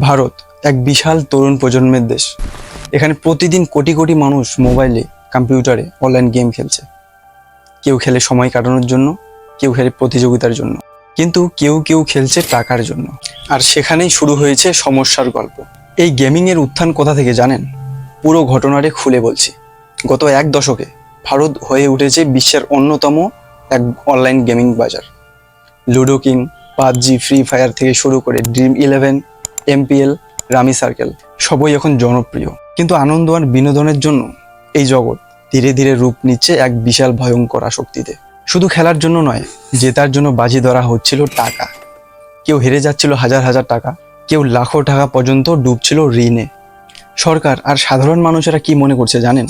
ভারত এক বিশাল তরুণ প্রজন্মের দেশ। এখানে প্রতিদিন কোটি কোটি মানুষ মোবাইলে, কম্পিউটারে অনলাইন গেম খেলছে। কেউ খেলে সময় কাটানোর জন্য, কেউ খেলে প্রতিযোগিতার জন্য। কিন্তু কেউ কেউ খেলছে টাকার জন্য। আর সেখানেই শুরু হয়েছে সমস্যার গল্প। এই গেমিংয়ের উত্থান কোথা থেকে জানেন? পুরো ঘটনাটি খুলে বলছি। গত এক দশকে ভারত হয়ে উঠেছে বিশ্বের অন্যতম এক অনলাইন গেমিং বাজার। Ludo King, PUBG, Free Fire থেকে শুরু করে Dream Eleven MPL rummy Circle সবই এখন জনপ্রিয়। কিন্তু আনন্দ আর বিনোদনের জন্য এই জগৎ ধীরে ধীরে রূপ নিচ্ছে এক বিশাল ভয়ঙ্কর আসক্তিতে। শুধু খেলার জন্য নয়, জেতার জন্য বাজি ধরা হচ্ছিল টাকা। কেউ হেরে যাচ্ছিল হাজার হাজার টাকা, কেউ লাখো টাকা পর্যন্ত ডুবছিল ঋণে। সরকার আর সাধারণ মানুষেরা কি মনে করছে জানেন?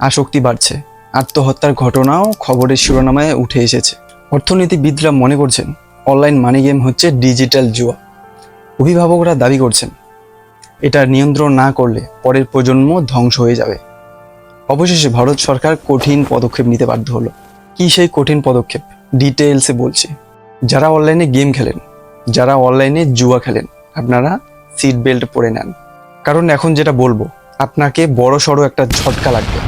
আসক্তি বাড়ছে, আত্মহত্যার ঘটনাও খবরের শিরোনামায় উঠে এসেছে। অর্থনীতিবিদরা মনে করছেন, অনলাইন মানি গেম হচ্ছে ডিজিটাল জুয়া। অভিভাবকরা দাবি করছেন, এটা নিয়ন্ত্রণ না করলে পরের প্রজন্ম ধ্বংস হয়ে যাবে। অবশেষে ভারত সরকার কঠিন পদক্ষেপ নিতে বাধ্য হলো। কি সেই কঠিন পদক্ষেপ? ডিটেলসে বলছি। যারা অনলাইনে গেম খেলেন, যারা অনলাইনে জুয়া খেলেন, আপনারা সিট বেল্ট পরে নেন। কারণ এখন যেটা বলব, আপনাকে বড় সড়ো একটা ঝটকা লাগবে।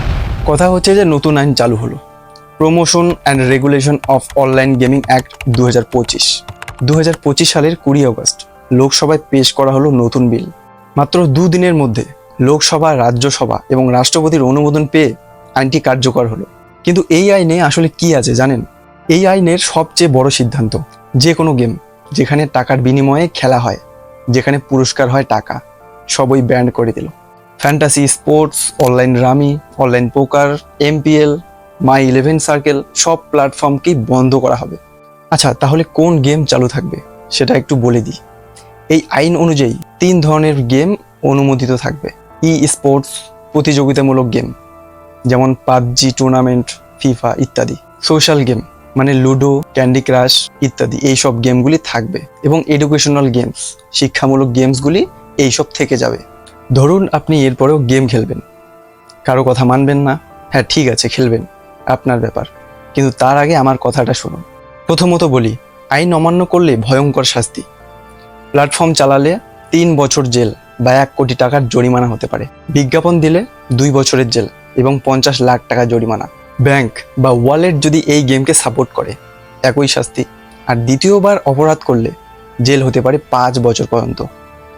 কথা হচ্ছে যে নতুন আইন চালু হলো। Promotion and regulation of online gaming act দু হাজার পঁচিশ। দু হাজার পঁচিশ সালের কুড়ি আগস্ট। লোকসভায় পেশ করা হলো নতুন বিল। মাত্র দুদিনের মধ্যে লোকসভা, রাজ্যসভা এবং রাষ্ট্রপতির অনুমোদন পেয়ে আইনটি কার্যকর হলো। কিন্তু এই আইনে আসলে কি আছে জানেন? এই আইনের সবচেয়ে বড় সিদ্ধান্ত যে কোনো গেম, যেখানে টাকার বিনিময়ে খেলা হয়, যেখানে পুরস্কার হয় টাকা, সবই ব্যান্ড করে দিল। Fantasy, sports, online rummy, online poker, MPL, my eleven circle, সব প্ল্যাটফর্মকেই বন্ধ করা হবে। আচ্ছা তাহলে কোন গেম চালু থাকবে, সেটা একটু বলে দিই। এই আইন অনুযায়ী তিন ধরনের গেম অনুমোদিত থাকবে। ই স্পোর্টস প্রতিযোগিতামূলক গেম, যেমন পাবজি টুর্নামেন্ট ফিফা ইত্যাদি। সোশ্যাল গেম মানে লুডো ক্যান্ডি ক্রাশ ইত্যাদি, এইসব গেমগুলি থাকবে এবং এডুকেশনাল গেমস শিক্ষামূলক গেমসগুলি এইসব থেকে যাবে। ধরুন আপনি এরপরেও গেম খেলবেন। কারও কথা মানবেন না। হ্যাঁ ঠিক আছে, খেলবেন। আপনার ব্যাপার। কিন্তু তার আগে আমার কথাটা শুনুন। প্রথমত বলি, আইন অমান্য করলে ভয়ঙ্কর শাস্তি। প্ল্যাটফর্ম চালালে তিন বছর জেল বা এক কোটি টাকার জরিমানা হতে পারে। বিজ্ঞাপন দিলে দুই বছরের জেল এবং পঞ্চাশ লাখ টাকা জরিমানা। ব্যাংক বা ওয়ালেট যদি এই গেমকে সাপোর্ট করে, একই শাস্তি। আর দ্বিতীয়বার অপরাধ করলে জেল হতে পারে পাঁচ বছর পর্যন্ত।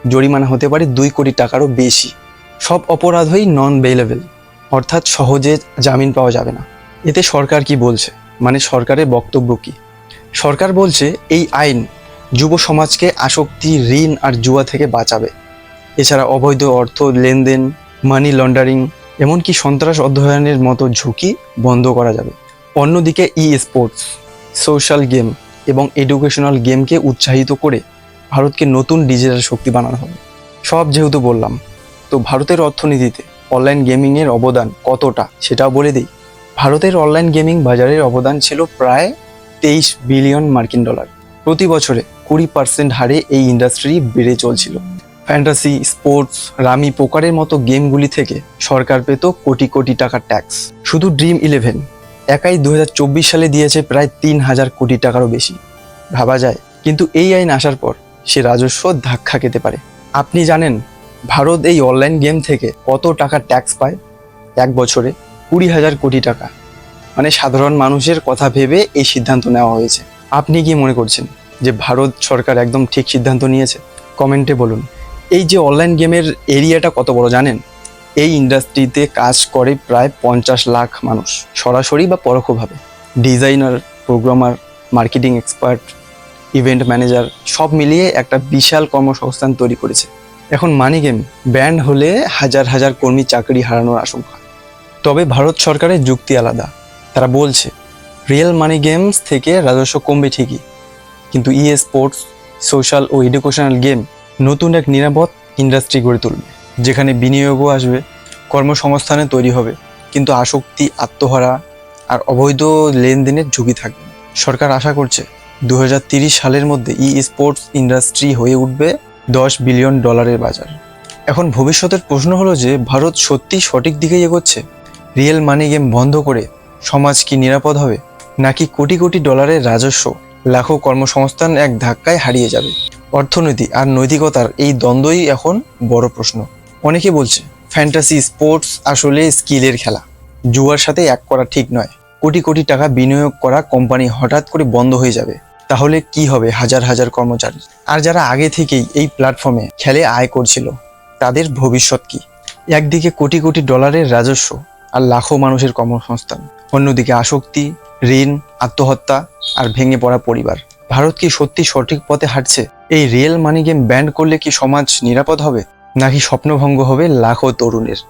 জরিমানা হতে পারে দুই কোটি টাকারও বেশি। সব অপরাধই নন বেলেবেল অর্থাৎ সহজে জামিন পাওয়া যাবে না। এতে সরকার কি বলছে? মানে সরকারের বক্তব্য কি? সরকার বলছে, এই আইন যুব সমাজকে আসক্তি, ঋণ আর জুয়া থেকে বাঁচাবে। এছাড়া অবৈধ অর্থ, লেনদেন মানি লন্ডারিং এমনকি সন্ত্রাস অধ্যয়নের মতো ঝুঁকি বন্ধ করা যাবে। অন্যদিকে ই স্পোর্টস সোশ্যাল গেম এবং এডুকেশনাল গেমকে উৎসাহিত করে ভারতকে নতুন ডিজিটাল শক্তি বানানো হবে। সব যেহেতু বললাম, তো ভারতের অর্থনীতিতে অনলাইন গেমিংয়ের অবদান কতটা সেটাও বলে দিই। ভারতের অনলাইন গেমিং বাজারের অবদান ছিল প্রায় তেইশ বিলিয়ন মার্কিন ডলার। প্রতি বছরে কুড়ি পার্সেন্ট হারে এই ইন্ডাস্ট্রি বেড়ে চলছিল। ফ্যান্টাসি স্পোর্টস রামি পোকারের মতো গেমগুলি থেকে সরকার পেত কোটি কোটি টাকার ট্যাক্স শুধু ড্রিম ইলেভেন একাই দু হাজার চব্বিশ সালে দিয়েছে প্রায় তিন হাজার কোটি টাকারও বেশি। ভাবা যায়, কিন্তু এই আইন আসার পর সে রাজস্ব ধাক্কা খেতে পারে। আপনি জানেন, ভারত এই অনলাইন গেম থেকে কত টাকা ট্যাক্স পায়? এক বছরে কুড়ি হাজার কোটি টাকা। মানে সাধারণ মানুষের কথা ভেবে এই সিদ্ধান্ত নেওয়া হয়েছে। আপনি কি মনে করছেন? যে ভারত সরকার একদম ঠিক সিদ্ধান্ত নিয়েছে, কমেন্টে বলুন। এই যে অনলাইন গেমের এরিয়াটা কত বড় জানেন? এই ইন্ডাস্ট্রিতে কাজ করে প্রায় পঞ্চাশ লাখ মানুষ, সরাসরি বা পরোক্ষভাবে। Designer programmer marketing expert event manager সব মিলিয়ে একটা বিশাল কর্মসংস্থান তৈরি করেছে। এখন মানি গেম ব্যান্ড হলে হাজার হাজার কর্মী চাকরি হারানোর আশঙ্কা। তবে ভারত সরকারের যুক্তি আলাদা। তারা বলছে রিয়েল মানি গেমস থেকে রাজস্ব কমবে ঠিকই কিন্তু ই স্পোর্টস সোশ্যাল ও এডুকেশনাল গেম নতুন এক নিরাপদ ইন্ডাস্ট্রি গড়ে তুলবে, যেখানে বিনিয়োগও আসবে, কর্মসংস্থানে তৈরি হবে, কিন্তু আসক্তি, আত্মহারা আর অবৈধ লেনদেনের ঝুঁকি থাকবে। সরকার আশা করছে দু সালের মধ্যে ই স্পোর্টস ইন্ডাস্ট্রি হয়ে উঠবে দশ বিলিয়ন ডলারের বাজার। এখন ভবিষ্যতের প্রশ্ন হলো যে, ভারত সত্যি সঠিক দিকে এগোচ্ছে? রিয়েল মানি গেম বন্ধ করে সমাজ কি নিরাপদ হবে? নাকি কোটি কোটি ডলারের রাজস্ব? লাখো কর্মসংস্থান এক ধাক্কায় হারিয়ে যাবে। অর্থনীতি আর নৈতিকতার এই দ্বন্দ্বই এখন বড় প্রশ্ন। অনেকে বলছে, ফ্যান্টাসি, স্পোর্টস আসলে স্কিলের খেলা। জুয়ার সাথে এক করা ঠিক নয়। কোটি কোটি টাকা বিনিয়োগ করা কোম্পানি হঠাৎ করে বন্ধ হয়ে যাবে। তাহলে কি হবে হাজার হাজার কর্মচারী? আর যারা আগে থেকেই এই প্ল্যাটফর্মে খেলে আয় করছিল, তাদের ভবিষ্যৎ কি? একদিকে কোটি কোটি ডলারের রাজস্ব আর লাখো মানুষের কর্মসংস্থান। অন্যদিকে আসক্তি, ঋণ আত্মহত্যা আর ভেঙে পড়া পরিবার। ভারত কি সত্যি সঠিক পথে হাঁটছে? এই রিয়েল মানি গেম ব্যান্ড করলে কি সমাজ নিরাপদ হবে? নাকি স্বপ্নভঙ্গ হবে লাখো তরুণের?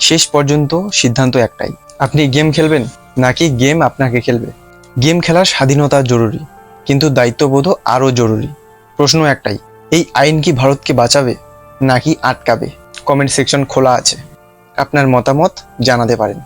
শেষ পর্যন্ত সিদ্ধান্ত একটাই। আপনি গেম খেলবেন? নাকি গেম আপনাকে খেলবে? গেম খেলার স্বাধীনতা জরুরি, কিন্তু দায়িত্ববোধও আরও জরুরি। প্রশ্ন একটাই, এই আইন কি ভারতকে বাঁচাবে? নাকি আটকাবে? কমেন্ট সেকশন খোলা আছে। আপনার মতামত জানাতে পারেন।